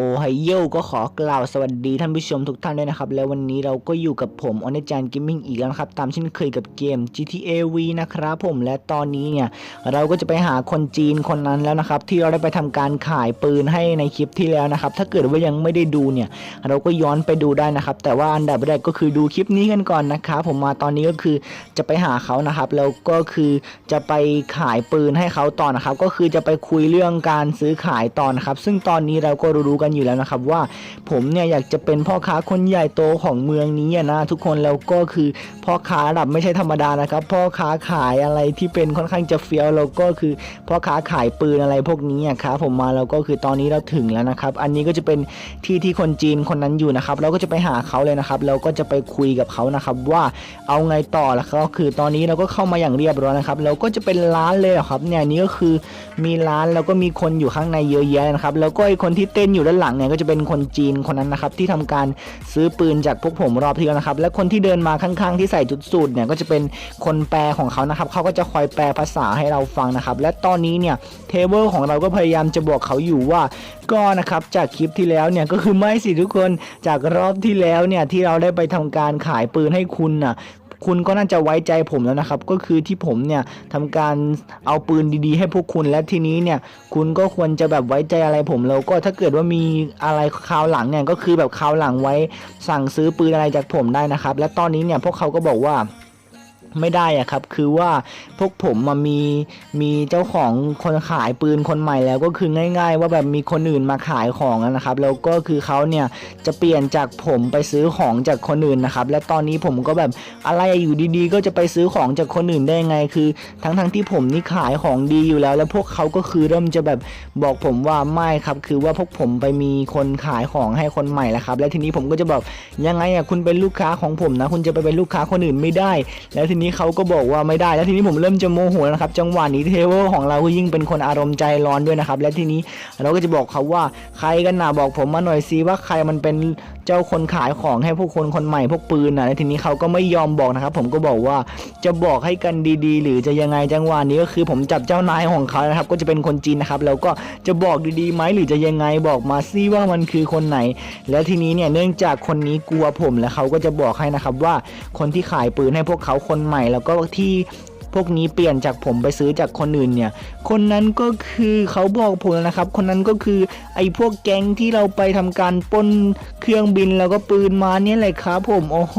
โอไฮโยก็ขอกล่าวสวัสดีท่านผู้ชมทุกท่านด้วยนะครับ แล้ววันนี้เราก็อยู่กับผมออนจานกิมมิ่งอีกแล้วครับ ตามเช่นเคยกับเกม GTA V นะครับผมและตอนนี้เนี่ย เราก็จะไปหาคนจีนคนนั้นแล้วนะครับ ที่เราได้ไปทำการขายปืนให้ในคลิปที่แล้วนะครับ ถ้าเกิดว่ายังไม่ได้ดูเนี่ย เราก็ย้อนไปดูได้นะครับ แต่ว่าอันดับแรกก็คือดูคลิปนี้กันก่อนนะครับผมมาตอนนี้ก็คือจะไปหาเขานะครับแล้วก็คือจะไปขายปืนให้เขาต่อนะครับ ก็คือจะไปคุยเรื่องการซื้อขายต่อนะครับ ซึ่งตอนนี้เราก็รู้ๆกันอยู่แล้วนะครับว่าผมเนี่ยอยากจะเป็นพ่อค้าคนใหญ่โตของเมืองนี้นะทุกคนแล้วก็คือพ่อค้าระดับไม่ใช่ธรรมดานะครับ พ่อค้าขายอะไรที่เป็นค่อนข้างจะเฟี้ยวแล้วก็คือพ่อค้าขายปืนอะไรพวกนี้ครับผมมาแล้วก็คือตอนนี้เราถึงแล้วนะครับ อันนี้ก็จะเป็นที่ที่คนจีนคนนั้นอยู่นะครับ เราก็จะไปหาเขาเลยนะครับ เราก็จะไปคุยกับเขานะครับ ว่าเอาไงต่อแล้วก็คือตอนนี้เราก็เข้ามาอย่างเรียบร้อยนะครับเราก็จะเป็นร้านเลยครับเนี่ยนี่ก็คือมีร้านแล้วก็มีคนอยู่ข้างในเยอะแยะนะครับ แล้วก็ไอคนที่เต้นอยู่ด้านหลังเนี่ยก็จะเป็นคนจีนคนนั้นนะครับที่ทำการซื้อปืนจากพวกผมรอบที่แล้วนะครับ และคนที่เดินมาข้างๆที่ใส่จุดสูตรเนี่ยก็จะเป็นคนแปลของเขานะครับเขาก็จะคอยแปลภาษาให้เราฟังนะครับ และตอนนี้เนี่ยเทเบิลของเราก็พยายามจะบอกเขาอยู่ว่าก็นะครับจากคลิปที่แล้วเนี่ยก็คือไม่สิทุกคนจากรอบที่แล้วเนี่ยที่เราได้ไปทำการขายปืนให้คุณน่ะ คุณก็น่าจะไว้ใจผมแล้วนะครับ ก็คือที่ผมเนี่ยทำการเอาปืนดีๆ ให้พวกคุณและทีนี้เนี่ยคุณก็ควรจะแบบไว้ใจอะไรผมแล้วก็ถ้าเกิดว่ามีอะไรคราวหลังเนี่ยก็คือแบบคราวหลังไว้สั่งซื้อปืนอะไรจากผมได้นะครับ และตอนนี้เนี่ยพวกเขาก็บอกว่า ไม่ได้อะครับ คือว่าพวกผมมามีมีเจ้าของคนขายปืนคนใหม่แล้วก็คือง่าย ๆ ว่าแบบมีคนอื่นมาขายของนะครับ แล้วก็คือเขาเนี่ยจะเปลี่ยนจากผมไปซื้อของจากคนอื่นนะครับ และตอนนี้ผมก็แบบอะไรอยู่ดีๆ ก็จะไปซื้อของจากคนอื่นได้ไง คือทั้งๆที่ผมนี่ขายของดีอยู่แล้ว แล้วพวกเขาก็คือเริ่มจะแบบบอกผมว่าไม่ครับ คือว่าพวกผมไปมีคนขายของให้คนใหม่แล้วครับ และทีนี้ผมก็จะบอกยังไงอะคุณเป็นลูกค้าของผมนะ คุณจะไปเป็นลูกค้าคนอื่นไม่ได้ แล้วทีนี้เขาก็บอกว่าไม่ได้ แล้วทีนี้ผมเริ่มจะโมโหแล้วนะครับ จังหวะนี้เทเวอร์ของเราก็ยิ่งเป็นคนอารมณ์ใจร้อนด้วยนะครับ และทีนี้เราก็จะบอกเขาว่าใครกันนะบอกผมมาหน่อยซิว่าใครมันเป็น เจ้าคนขายของให้พวกคนคนใหม่พวกปืนนะแล้วทีนี้เขาก็ไม่ยอมบอกนะครับ ผมก็บอกว่าจะบอกให้กันดีๆ หรือจะยังไงจังหวะนี้ก็คือ ผมจับเจ้านายของเขานะครับ ก็จะเป็นคนจีนนะครับแล้วก็จะบอกดีๆไหมหรือจะยังไงบอกมาซิว่ามันคือคนไหน แล้วทีนี้เนี่ยเนื่องจากคนนี้กลัวผมแล้วเขาก็จะบอกให้นะครับว่าคนที่ขายปืนให้พวกเขาคนใหม่แล้วก็ที่ พวกนี้เปลี่ยนจากผมไปซื้อจากคนอื่นเนี่ย คนนั้นก็คือเขาบอกผมแล้วนะครับ คนนั้นก็คือไอ้พวกแก๊งที่เราไปทำการปล้นเครื่องบินแล้วก็ปืนมาเนี่ยแหละครับผมโอ้โห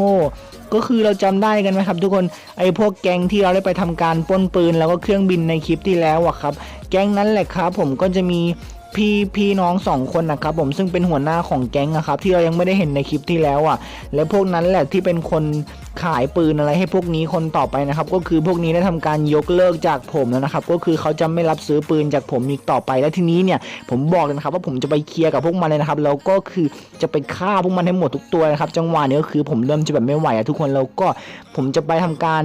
ก็คือเราจำได้กันไหมครับ ทุกคนไอ้พวกแก๊งที่เราได้ไปทำการปล้นปืน แล้วก็เครื่องบินในคลิปที่แล้วอะครับ แก๊งนั้นแหละครับผมก็จะมี พี่พี่น้องสองคนนะครับผมซึ่งเป็นหัวหน้าของแก๊งนะครับที่เรายังไม่ได้เห็นในคลิปที่แล้วอะ และพวกนั้นแหละที่เป็นคนขายปืนอะไรให้พวกนี้คนต่อไปนะครับ ก็คือพวกนี้ได้ทำการยกเลิกจากผมแล้วนะครับ ก็คือเขาจะไม่รับซื้อปืนจากผมอีกต่อไปและทีนี้เนี่ย ผมบอกเลยนะครับว่าผมจะไปเคลียร์กับพวกมันเลยนะครับแล้วก็คือจะไปฆ่าพวกมันให้หมดทุกตัวนะครับ จังหวะนี้ก็คือผมเริ่มจะแบบไม่ไหวอะทุกคนแล้วก็ผมจะไปทำการ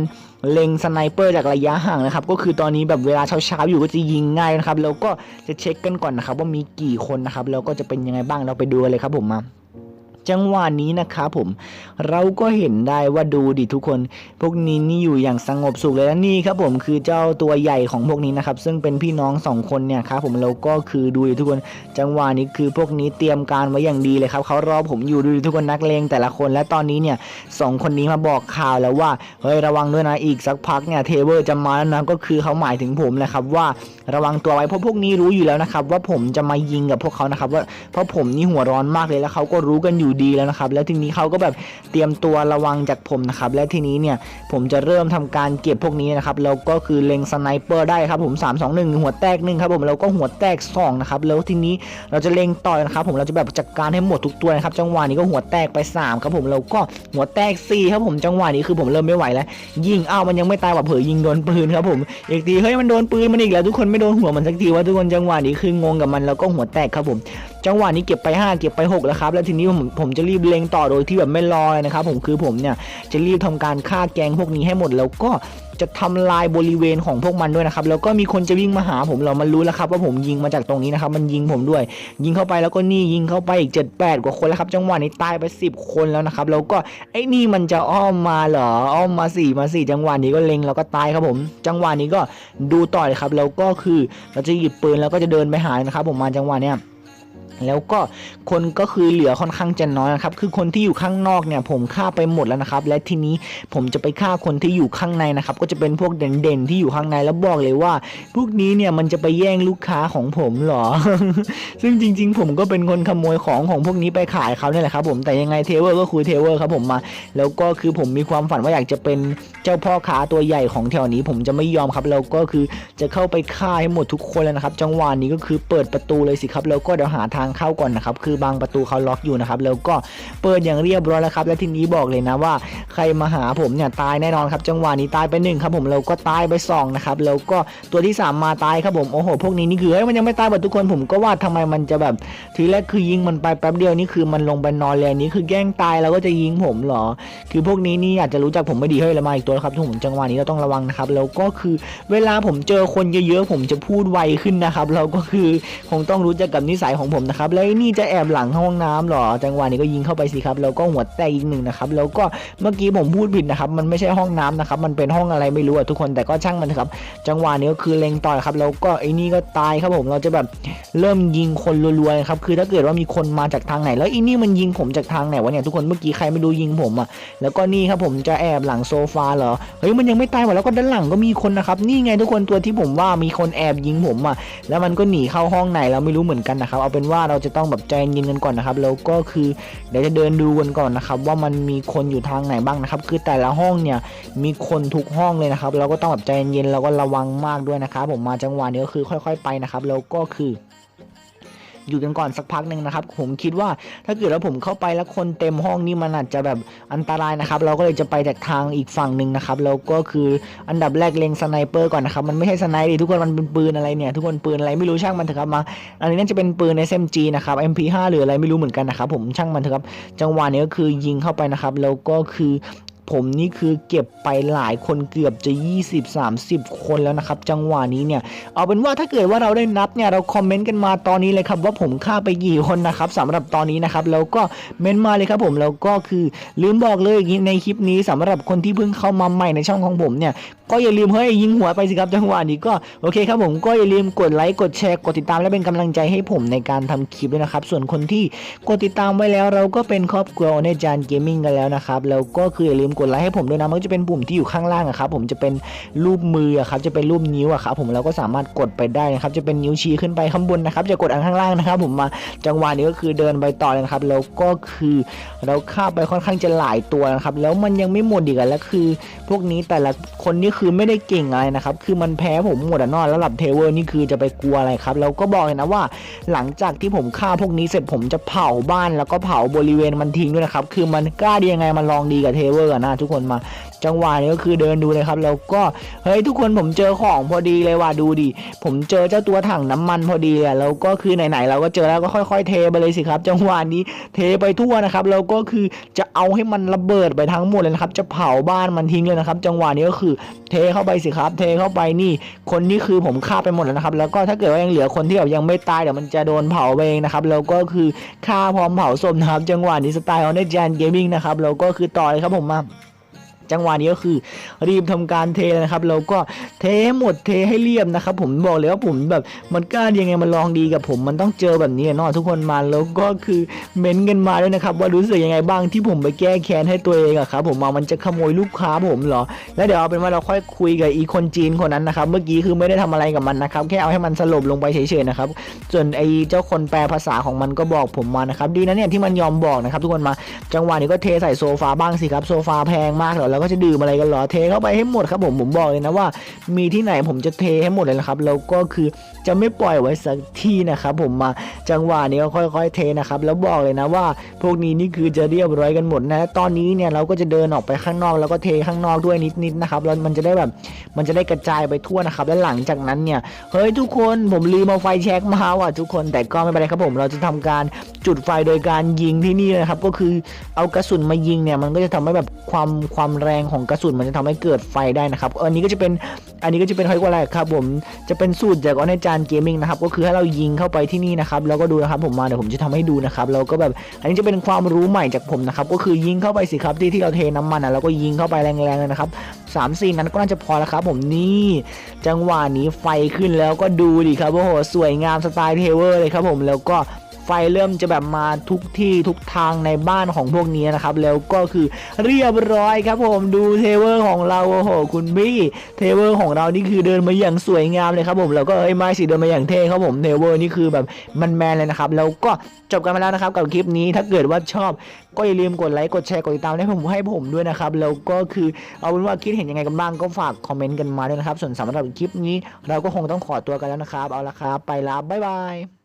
เล็งสไนเปอร์จากระยะห่างนะครับก็คือตอนนี้แบบเวลาเช้าๆอยู่ก็จะยิงง่ายนะครับแล้วก็จะเช็คกันก่อนนะครับว่ามีกี่คนนะครับแล้วก็จะเป็นยังไงบ้างเราไปดูกันเลยครับผมมา จังหวะนี้นะครับผม เราก็เห็นได้ว่าดูดิทุกคน พวกนี้นี่อยู่อย่างสงบสุขเลยและนี่ครับผมคือเจ้าตัวใหญ่ของพวกนี้นะครับ ซึ่งเป็นพี่น้องสองคนเนี่ยครับผมเราก็คือดูดิทุกคน จังหวะนี้คือพวกนี้เตรียมการไว้อย่างดีเลยครับเขารอผมอยู่ดูดิทุกคนนักเลงแต่ละคน และตอนนี้เนี่ยสองคนนี้มาบอกข่าวแล้วว่าเฮ้ยระวังด้วยนะอีกสักพักเนี่ยเทเวอร์จะมาแล้วนะก็คือเขาหมายถึงผมแหละครับว่าระวังตัวไว้เพราะพวกนี้รู้อยู่แล้วนะครับว่าผมจะมายิงกับพวกเขานะครับว่าเพราะผมนี่หัวร้อนมากเลยแล้วเขาก็รู้กันอยู่ดีแล้วนะครับ แล้วทีนี้เขาก็แบบเตรียมตัวระวังจากผมนะครับ และทีนี้เนี่ยผมจะเริ่มทำการเก็บพวกนี้นะครับ แล้วก็คือเล็งสไนเปอร์ได้ครับผม3 2 1 หัวแตกหนึ่งครับผมแล้วก็หัวแตก2นะครับ แล้วทีนี้เราจะเล็งต่อนะครับผมเราจะแบบจัดการให้หมดทุกตัวนะครับ จังหวะนี้ก็หัวแตกไป3ครับผมแล้วก็หัวแตก4ครับผมจังหวะนี้คือผมเริ่มไม่ไหวแล้ว ยิงอ้าวมันยังไม่ตายว่ะเผยยิงโดนปืนครับผมอีกทีเฮ้ยมันโดนปืนมันอีกแล้วทุกคนไม่โดนหัวมันสักทีว่าทุกคนจังหวะนี้คืองงกับมันแล้วก็หัวแตกครับผม จังหวะนี้เก็บไป 5 เก็บไป 6 แล้วครับ แล้วทีนี้ผมผมจะรีบเล็งต่อโดยที่แบบไม่รอเลยนะครับผมคือผมเนี่ยจะรีบทำการฆ่าแกงพวกนี้ให้หมดแล้วก็จะทำลายบริเวณของพวกมันด้วยนะครับ แล้วก็มีคนจะวิ่งมาหาผมเรามันรู้แล้วครับ ว่าผมยิงมาจากตรงนี้นะครับ มันยิงผมด้วย ยิงเข้าไปแล้วก็นี่ยิงเข้าไปอีก 7 8 กว่าคนแล้วครับ จังหวะนี้ตายไป 10 คนแล้วนะครับ แล้วก็ไอ้นี่มันจะอ้อมมาเหรอ อ้อมมา4มา4จังหวะนี้ก็เล็งแล้วก็ตายครับผม จังหวะนี้ก็ดูต่อเลยครับ แล้วก็คือเราจะหยิบปืนแล้วก็จะเดินไปหานะครับ ผมมาจังหวะเนี้ย แล้วก็คนก็คือเหลือค่อนข้างจะน้อยนะครับ คือคนที่อยู่ข้างนอกเนี่ยผมฆ่าไปหมดแล้วนะครับ และทีนี้ผมจะไปฆ่าคนที่อยู่ข้างในนะครับ ก็จะเป็นพวกเด่นๆที่อยู่ข้างในแล้วบอกเลยว่า พวกนี้เนี่ยมันจะไปแย่งลูกค้าของผมเหรอ ซึ่งจริง ๆ ผมก็เป็นคนขโมยของของพวกนี้ไปขายเขาเนี่ยแหละครับ ผมแต่ยังไงเทเวอร์ก็คือเทเวอร์ครับผมมา แล้วก็คือผมมีความฝันว่าอยากจะเป็นเจ้าพ่อค้าตัวใหญ่ของแถวนี้ ผมจะไม่ยอมครับแล้วก็คือจะเข้าไปฆ่าให้หมดทุกคนเลยนะครับ จังหวะนี้ก็คือเปิดประตูเลยสิครับแล้วก็เดี๋ยวหาทางเข้าก่อนนะครับคือบางประตูเขาล็อกอยู่นะครับแล้วก็เปิดอย่างเรียบร้อยแล้วครับและทีนี้บอกเลยนะว่า ใครมาหาผมเนี่ยตายแน่นอนครับ จังหวะนี้ตายไปหนึ่งครับผมแล้วก็ตายไปสองนะครับแล้วก็ตัวที่สามมาตายครับผมโอ้โหพวกนี้นี่คือเฮ้ยมันยังไม่ตายหมดทุกคนผมก็ว่าทำไมมันจะแบบทีแรกคือยิงมันไปแป๊บเดียวนี่คือมันลงไปนอนเลยนี้คือแกล้งตายแล้วก็จะยิงผมเหรอ คือพวกนี้นี่อาจจะรู้จักผมไม่ดีเฮ้ยล้วมาอีกตัวครับทุกผมจังหวะนี้เราต้องระวังนะครับแล้วก็คือเวลาผมเจอคนเยอะๆผมจะพูดไวขึ้นนะครับเราก็คือคงต้องรู้จักกับนิสัยของผมนะครับแล้วนี่จะแอบหลังห้องน้ำเหรอ จังหวะนี้ก็ยิงเข้าไปสิครับแล้วก็หัวแตกอีกหนึ่งนะครับแล้วก็เมื่อกีผมพูดผิดนะครับ มันไม่ใช่ห้องน้ำนะครับ มันเป็นห้องอะไรไม่รู้อะทุกคนแต่ก็ช่างมันเถอะครับ จังหวะนี้ก็คือเล็งต่อยครับ แล้วก็ไอ้นี่ก็ตายครับผมเราจะแบบเริ่มยิงคนรัวๆครับคือถ้าเกิดว่ามีคนมาจากทางไหน แล้วไอ้นี่มันยิงผมจากทางไหนวะเนี่ยทุกคนเมื่อกี้ใครไม่รู้ยิงผมอะแล้วก็นี่ครับผมจะแอบหลังโซฟาเหรอเฮ้ยมันยังไม่ตายหมดแล้วก็ด้านหลังก็มีคนนะครับนี่ไงทุกคนตัวที่ผมว่ามีคนแอบยิงผมอะแล้วมันก็หนีเข้าห้องไหนเราไม่รู้เหมือนกันนะครับเอาเป็นว่าเราจะต้องแบบใจเย็นกันก่อนนะครับแล้วก็คือเดี๋ยวจะเดินดูกันก่อนนะครับว่ามันมีคนอยู่ทางไหนบ้างนะครับคือแต่ละห้องเนี่ยมีคนทุกห้องเลยนะครับ เราก็ต้องแบบใจเย็นๆแล้วก็ระวังมากด้วยนะครับ ผมมาจังหวะนี้ก็คือค่อย ๆ ไปนะครับแล้วก็คือ อยู่กันก่อนสักพักหนึ่งนะครับ ผมคิดว่าถ้าเกิดว่าผมเข้าไปแล้วคนเต็มห้องนี่มันอาจจะแบบอันตรายนะครับ เราก็เลยจะไปจากทางอีกฝั่งหนึ่งนะครับแล้วก็คืออันดับแรกเล็งสไนเปอร์ก่อนนะครับมันไม่ใช่สไนดิทุกคนมันเป็นปืนอะไรเนี่ยทุกคนปืนอะไรไม่รู้ช่างมันเถอะครับมา อันนี้น่าจะเป็นปืน SMG นะครับ MP5 หรืออะไรไม่รู้เหมือนกันนะครับผมช่างมันเถอะครับจังหวะนี้ก็คือยิงเข้าไปนะครับแล้วก็คือ ผมนี่คือเก็บไปหลายคนเกือบจะ 20-30 คนแล้วนะครับ จังหวะนี้เนี่ย เอาเป็นว่าถ้าเกิดว่าเราได้นับเนี่ยเราคอมเมนต์กันมาตอนนี้เลยครับ ว่าผมฆ่าไปกี่คนนะครับสำหรับตอนนี้นะครับแล้วก็เมนต์มาเลยครับผมแล้วก็คือลืมบอกเลยในคลิปนี้สำหรับคนที่เพิ่งเข้ามาใหม่ในช่องของผมเนี่ยก็อย่าลืมเฮ้ยยิงหัวไปสิครับจังหวะนี้ก็โอเคครับผมก็อย่าลืมกดไลค์กดแชร์กดติดตามและเป็นกำลังใจให้ผมในการทำคลิปด้วยนะครับส่วนคนที่กดติดตามไว้แล้วเราก็เป็นครอบครัวในจานเกมมิ่งกันแล้วนะครับแล้วก็คืออย่าลืมกดไลค์ให้ผมด้วยนะมันก็จะเป็นปุ่มที่อยู่ข้างล่างอะครับผมจะเป็นรูปมือครับจะเป็นรูปนิ้วอะครับผมเราก็สามารถกดไปได้นะครับจะเป็นนิ้วชี้ขึ้นไปข้างบนนะครับจะกดอันข้างล่างนะครับ ผมมาจังหวะนี้ก็คือเดินไปต่อเลยนะครับแล้วก็คือเราฆ่าไปค่อนข้างจะหลายตัวนะครับแล้วมันยังไม่หมดอีกแล้วคือ พวกนี้แต่ละคนนี่คือไม่ได้เก่งอะไรนะครับคือมันแพ้ผมหมดอะนอนแล้วหลับเทเวอร์นี่คือจะไปกลัวอะไรครับแล้วก็บอกเลยนะว่าหลังจากที่ผมฆ่าพวกนี้เสร็จผมจะเผาบ้าน แล้วก็เผาบริเวณมันทิ้งด้วยนะครับคือมันกล้าดียังไงมันลองดีกับเทเวอร์อะนะทุกคนมา จังหวะนี้ก็คือเดินดูเลยครับ แล้วก็เฮ้ยทุกคนผมเจอของพอดีเลยว่ะดูดิผมเจอเจ้าตัวถังน้ำมันพอดีอะแล้วก็คือไหนๆเราก็เจอแล้วก็ค่อย ๆ เทไปเลยสิครับ จังหวะนี้เทไปทั่วนะครับแล้วก็คือจะเอาให้มันระเบิดไปทั้งหมดเลยนะครับ จะเผาบ้านมันทิ้งเลยนะครับ จังหวะนี้ก็คือเทเข้าไปสิครับ เทเข้าไปนี่ คนนี้คือผมฆ่าไปหมดแล้วนะครับ แล้วก็ถ้าเกิดว่ายังเหลือคนที่แบบยังไม่ตายเดี๋ยวมันจะโดนเผาไปเองนะครับแล้วก็คือฆ่าพร้อมเผาศพนะครับ จังหวะนี้สไตล์ของเนจนเกมมิ่งนะครับแล้วก็คือต่อเลยครับผมมา จังหวะนี้ก็คือรีบทำการเทนะครับแล้วก็เทให้หมดเทให้เรียบนะครับ ผมบอกเลยว่าผมแบบมันกล้ายังไงมันลองดีกับผมมันต้องเจอแบบนี้เนาะทุกคนมาแล้วก็คือเม้นต์กันมาด้วยนะครับ ว่ารู้สึกยังไงบ้างที่ผมไปแก้แค้นให้ตัวเองอะครับผมมามันจะขโมยลูกค้าผมเหรอ แล้วเดี๋ยวเอาเป็นว่าเราค่อยคุยกับอีคนจีนคนนั้นนะครับ เมื่อกี้คือไม่ได้ทำอะไรกับมันนะครับแค่เอาให้มันสลบลงไปเฉยๆนะครับส่วนไอ้เจ้าคนแปลภาษาของมันก็บอกผมมานะครับดีนะเนี่ยที่มันยอมบอกนะครับ ทุกคนมาจังหวะนี้ก็เทใส่โซฟาบ้างสิครับโซฟาแพงมากเหรอแล้วก็จะดื่มอะไรกันหรอเทเข้าไปให้หมดครับผมผมบอกเลยนะว่า มีที่ไหนผมจะเทให้หมดเลยนะครับแล้วก็คือจะไม่ปล่อยไว้สักที่นะครับผมมาจังหวะนี้ก็ค่อย ๆ เทนะครับแล้วบอกเลยนะว่า พวกนี้นี่คือจะเรียบร้อยกันหมดนะตอนนี้เนี่ยเราก็จะเดินออกไปข้างนอกแล้วก็เทข้างนอกด้วยนิดๆนะครับแล้วมันจะได้แบบมันจะได้กระจายไปทั่วนะครับและหลังจากนั้นเนี่ยเฮ้ยทุกคนผมลืมเอาไฟแช็กมาว่ะทุกคนแต่ก็ไม่เป็นไรครับผมเราจะทำการจุดไฟโดยการยิงที่นี่นะครับก็คือเอากระสุนมายิงเนี่ยมันก็จะทำให้แบบความความแรงของกระสุนมันจะทำให้เกิดไฟได้นะครับอันนี้ก็จะเป็นอันนี้ก็จะเป็นเขาเรียกว่าอะไรครับผมจะเป็นสูตรจากออนจานเกมมิ่งนะครับก็คือให้เรายิงเข้าไปที่นี่นะครับแล้วก็ดูนะครับผมมาเดี๋ยวผมจะทำให้ดูนะครับแล้วก็แบบอันนี้จะเป็นความรู้ใหม่จากผมนะครับก็คือยิงเข้าไปสิครับที่ที่เราเทน้ำมันอะแล้วก็ยิงเข้าไปแรงๆเลยนะครับสามสี่นั้นก็น่าจะพอแล้วครับผมนี่จังหวะนี้ไฟขึ้นแล้วก็ดูดิครับโอ้โหสวยงามสไตล์เทเวอร์เลยครับผมแล้วก็ ไฟเริ่มจะแบบมาทุกที่ทุกทางในบ้านของพวกนี้นะครับ แล้วก็คือเรียบร้อยครับผมดูเทเวอร์ของเราโอ้โหคุณบี้เทเวอร์ของเรานี่คือเดินมาอย่างสวยงามเลยครับผมแล้วก็เอ้ยไม่สิเดินมาอย่างเท่ครับผมเทเวอร์นี่คือแบบมันแมนเลยนะครับแล้วก็จบกันไปแล้วนะครับกับคลิปนี้ถ้าเกิดว่าชอบก็อย่าลืมกดไลค์กดแชร์กดติดตามให้ผมให้ผมด้วยนะครับแล้วก็คือเอาเป็นว่าคิดเห็นยังไงกันบ้างก็ฝากคอมเมนต์กันมาด้วยนะครับส่วนสำหรับคลิปนี้ เราก็คงต้องขอตัวกันแล้วนะครับ เอาละครับไปแล้วบ๊ายบาย